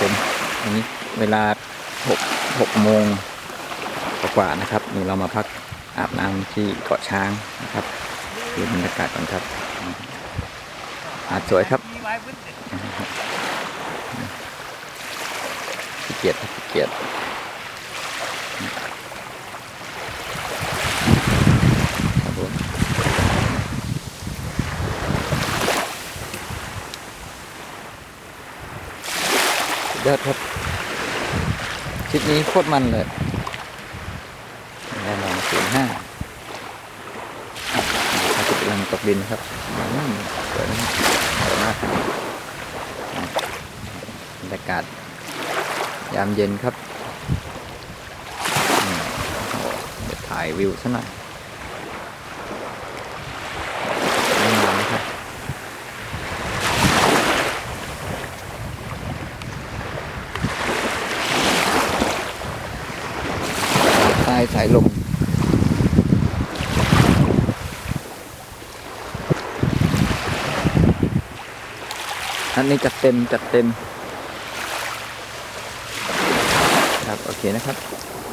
ผมอันนี้เวลาหกหกโมงกว่าๆนะครับนี่เรามาพักอาบน้ำที่เกาะช้างนะครับดูบรรยากาศก่อนครับอาดสวยครับขี้เกียจขี้เกียจครับผมสุด ยอดครับคลิปนี้โคตรมันเลยแน่นอนศูนย์ห้าอาทิตย์กำลังตกดินครับอืมสวยมากบรรยากาศยามเย็นครับเดี๋ยวถ่ายวิวซะหน่อยไม่นานนะครับใต้ สายลมอันนี้จัดเต็มจัดเต็ม ครับ โอเคนะครับ